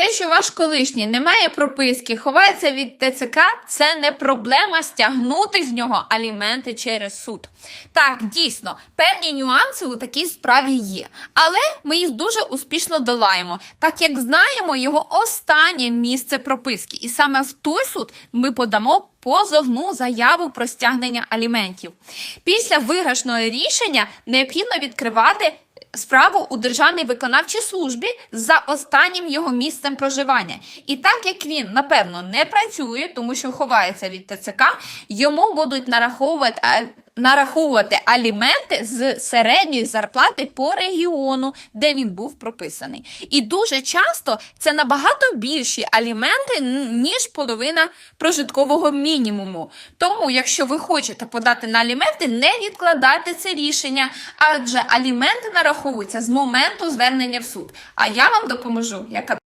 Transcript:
Те, що ваш колишній не має прописки, ховається від ТЦК, це не проблема стягнути з нього аліменти через суд. Так, дійсно, певні нюанси у такій справі є, але ми їх дуже успішно долаємо, так як знаємо його останнє місце прописки. І саме в той суд ми подамо позовну заяву про стягнення аліментів. Після виграшного рішення необхідно відкривати справу у Державній виконавчій службі за останнім його місцем проживання. І так як він, напевно, не працює, тому що ховається від ТЦК, йому будуть нараховувати. Нараховувати аліменти з середньої зарплати по регіону, де він був прописаний. І дуже часто це набагато більші аліменти, ніж половина прожиткового мінімуму. Тому, якщо ви хочете подати на аліменти, не відкладайте це рішення, адже аліменти нараховуються з моменту звернення в суд. А я вам допоможу, як